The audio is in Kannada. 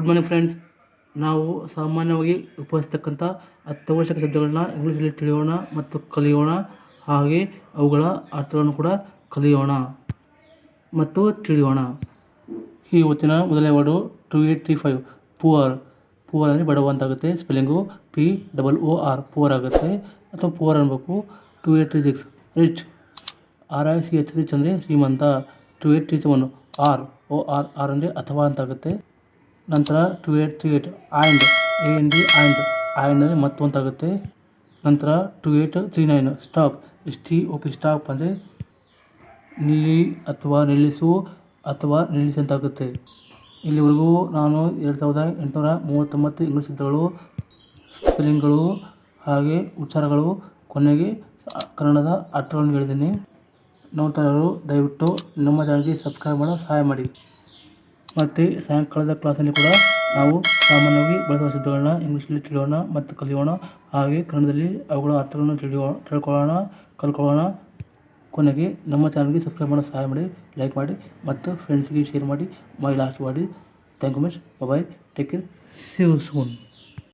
ಗುಡ್ ಮಾರ್ನಿಂಗ್ ಫ್ರೆಂಡ್ಸ್ ನಾವು ಸಾಮಾನ್ಯವಾಗಿ ಉಪಯೋಗಿಸ್ತಕ್ಕಂಥ ಅತ್ಯವಶ್ಯಕ ಶಬ್ದಗಳನ್ನ ಇಂಗ್ಲೀಷಲ್ಲಿ ತಿಳಿಯೋಣ ಮತ್ತು ಕಲಿಯೋಣ. ಹಾಗೆ ಅವುಗಳ ಅರ್ಥಗಳನ್ನು ಕೂಡ ಕಲಿಯೋಣ ಮತ್ತು ತಿಳಿಯೋಣ. ಈ ಇವತ್ತಿನ ಮೊದಲನೇ word two eight three five poor. Poor ಅಂದರೆ ಬಡವ ಅಂತಾಗುತ್ತೆ spelling P double O R. Poor ಆಗುತ್ತೆ. ಅಥವಾ ಪುವರ್ ಅನ್ಬೇಕು. Two eight three six rich. R I C H rich ಅಂದರೆ ಶ್ರೀಮಂತ. Two eight three seven or. O R. Or ಅಂದರೆ ಅಥವಾ ಅಂತಾಗುತ್ತೆ. ನಂತರ two eight three eight and A N D and ಆ್ಯಂಡ್ನಲ್ಲಿ ಮತ್ತೊಂದಾಗುತ್ತೆ. ನಂತರ two eight three nine stop S T O P stop ಅಂದರೆ ನಿಲ್ಲಿ ಅಥವಾ ನಿಲ್ಲಿಸು ಅಥವಾ ನಿಲ್ಲಿಸಿ ಅಂತಾಗುತ್ತೆ ಇಲ್ಲಿವರೆಗೂ ನಾನು ಎರಡು ಸಾವಿರದ ಎಂಟುನೂರ ಮೂವತ್ತೊಂಬತ್ತು ಇಂಗ್ಲೀಷ್ ಶಬ್ದಗಳು, ಸ್ಪೆಲ್ಲಿಂಗ್ಗಳು ಹಾಗೆ ಉಚ್ಚಾರಗಳು ಕೊನೆಗೆ ಕನ್ನಡದ ಅರ್ಥಗಳನ್ನು ಹೇಳಿದ್ದೀನಿ. ನೋಡ್ತಾ ದಯವಿಟ್ಟು ನಮ್ಮ ಚಾನಲ್ಗೆ ಸಬ್ಸ್ಕ್ರೈಬ್ ಮಾಡೋ ಸಹಾಯ ಮಾಡಿ. ಮತ್ತು ಸಾಯಂಕಾಲದ ಕ್ಲಾಸಲ್ಲಿ ಕೂಡ ನಾವು ಸಾಮಾನ್ಯವಾಗಿ ಬಳಸುವ ಶಬ್ದಗಳನ್ನ ಇಂಗ್ಲೀಷಲ್ಲಿ ತಿಳಿಯೋಣ ಮತ್ತು ಕಲಿಯೋಣ. ಹಾಗೆ ಕನ್ನಡದಲ್ಲಿ ಅವುಗಳ ಅರ್ಥಗಳನ್ನು ತಿಳಿಯೋ, ತಿಳ್ಕೊಳ್ಳೋಣ, ಕಲ್ಕೊಳ್ಳೋಣ. ಕೊನೆಗೆ ನಮ್ಮ ಚಾನಲ್ಗೆ ಸಬ್ಸ್ಕ್ರೈಬ್ ಮಾಡೋ ಸಹಾಯ ಮಾಡಿ ಲೈಕ್ ಮಾಡಿ ಮತ್ತು ಫ್ರೆಂಡ್ಸ್ಗೆ ಶೇರ್ ಮಾಡಿ. ಮೈ ಲಾಸ್ಟ್ ಮಾಡಿ thank you much bye take care see you soon